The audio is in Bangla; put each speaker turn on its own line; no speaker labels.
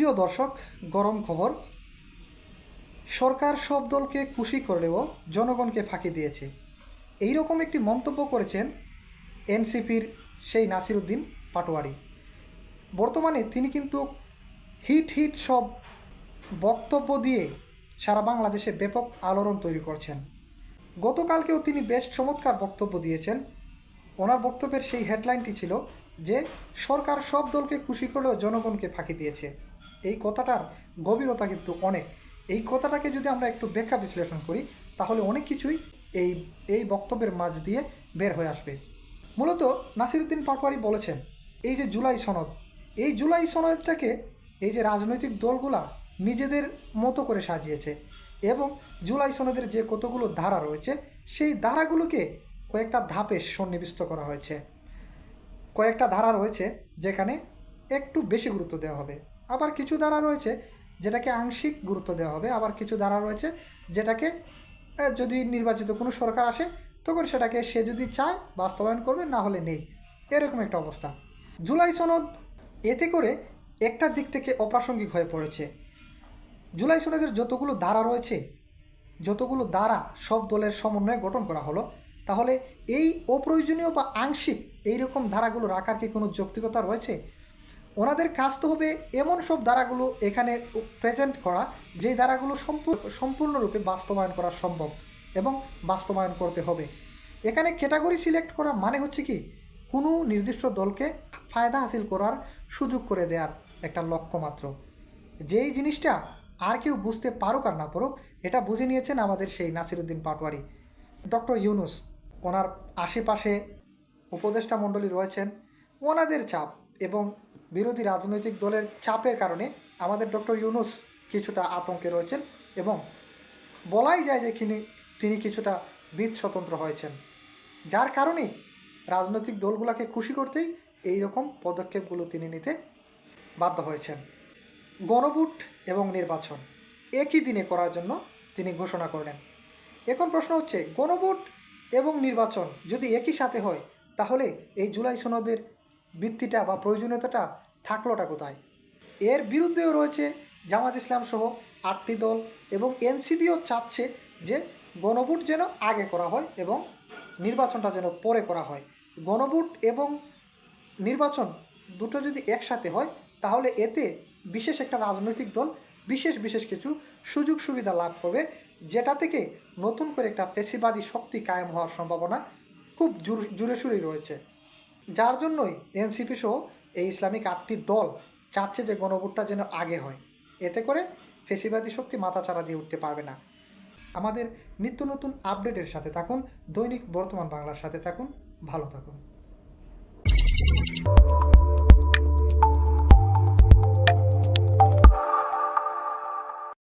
প্রিয় দর্শক, গরম খবর। সরকার সব দলকে খুশি করলেও জনগণকে ফাঁকি দিয়েছে। এই রকম একটি মন্তব্য করেছেন এনসিপির সেই নাসিরুদ্দিন পাটোয়ারি। বর্তমানে তিনি কিন্তু হিট হিট সব বক্তব্য দিয়ে সারা বাংলাদেশে ব্যাপক আলোড়ন তৈরি করছেন। গতকালকেও তিনি বেশ চমৎকার বক্তব্য দিয়েছেন। ওনার বক্তব্যের সেই হেডলাইনটি ছিল যে, সরকার সব দলকে খুশি করলেও জনগণকে ফাঁকি দিয়েছে। এই কথাটার গভীরতা কিন্তু অনেক। এই কথাটাকে যদি আমরা একটু ব্যাখ্যা বিশ্লেষণ করি, তাহলে অনেক কিছুই এই এই বক্তব্যের মাঝ দিয়ে বের হয়ে আসবে। মূলত নাসিরুদ্দিন পাটোয়ারি বলেছেন, এই যে জুলাই সনদ, এই জুলাই সনদটাকে এই যে রাজনৈতিক দলগুলা নিজেদের মতো করে সাজিয়েছে এবং জুলাই সনদের যে কতগুলো ধারা রয়েছে, সেই ধারাগুলোকে কয়েকটা ধাপে সন্নিবিষ্ট করা হয়েছে। কয়েকটা ধারা রয়েছে যেখানে একটু বেশি গুরুত্ব দেওয়া হবে। আবার কিছু ধারা রয়েছে যেটাকে আংশিক গুরুত্ব দেওয়া হবে। আবার কিছু ধারা রয়েছে যেটাকে যদি নির্বাচিত কোনো সরকার আসে, তখন সেটাকে সে যদি চায়, বাস্তবায়ন করবে, না হলে নেই। এরকম একটা অবস্থা। জুলাই সনদ এতে করে একটা দিক থেকে অপ্রাসঙ্গিক হয়ে পড়েছে। জুলাই সনদের যতগুলো ধারা রয়েছে, যতগুলো দ্বারা সব দলের সমন্বয়ে গঠন করা হলো, তাহলে এই অপ্রয়োজনীয় বা আংশিক এই রকম ধারাগুলো রাখার কি কোনো যৌক্তিকতা রয়েছে? ওনাদের কাজ তো হবে এমন সব ধারাগুলো এখানে প্রেজেন্ট করা যে ধারাগুলো সম্পূর্ণ, সম্পূর্ণরূপে বাস্তবায়ন করা সম্ভব এবং বাস্তবায়ন করতে হবে। এখানে ক্যাটাগরি সিলেক্ট করা মানে হচ্ছে কি? কোনো নির্দিষ্ট দলকে ফায়দা হাসিল করার সুযোগ করে দেওয়ার একটা লক্ষ্য মাত্র। যেই জিনিসটা আর কেউ বুঝতে পারুক আর না পারুক, এটা বুঝে নিয়েছেন আমাদের সেই নাসিরুদ্দিন পাটোয়ারি। ডক্টর ইউনুস, ওনার আশেপাশে উপদেষ্টা মণ্ডলী রয়েছেন, ওনাদের চাপ এবং বিরোধী রাজনৈতিক দলের চাপের কারণে আমাদের ডক্টর ইউনুস কিছুটা আতঙ্কে রয়েছেন এবং বলাই যায় যে তিনি তিনি কিছুটা বিদ স্বতন্ত্র হয়েছেন। যার কারণে রাজনৈতিক দলগুলোকে খুশি করতেই এই রকম পদক্ষেপগুলো তিনি নিতে বাধ্য হয়েছেন। গণভোট এবং নির্বাচন একই দিনে করার জন্য তিনি ঘোষণা করলেন। এখন প্রশ্ন হচ্ছে, গণভোট এবং নির্বাচন যদি একই সাথে হয়, তাহলে এই জুলাই সনদের ভিত্তিটা বা প্রয়োজনীয়তাটা থাকলোটা কোথায়? এর বিরুদ্ধেও রয়েছে জামাত ইসলাম সহ আটটি দল এবং এনসিপিও চাচ্ছে যে গণভোট যেন আগে করা হয় এবং নির্বাচনটা যেন পরে করা হয়। গণভোট এবং নির্বাচন দুটো যদি একসাথে হয়, তাহলে এতে বিশেষ একটা রাজনৈতিক দল বিশেষ বিশেষ কিছু সুযোগ সুবিধা লাভ করবে, যেটা থেকে নতুন করে একটা পেশিবাদী শক্তি কায়েম হওয়ার সম্ভাবনা খুব জোরে সুরেই রয়েছে। যার জন্যই এনসিপি সহ এই ইসলামিক আটটি দল চাচ্ছে যে গণভোটটা যেন আগে হয়। এতে করে ফেসিবাদী শক্তি মাথাচাড়া দিয়ে উঠতে পারবে না। আমাদের নিত্য নতুন আপডেটের সাথে থাকুন, দৈনিক বর্তমান বাংলার সাথে থাকুন, ভালো থাকুন।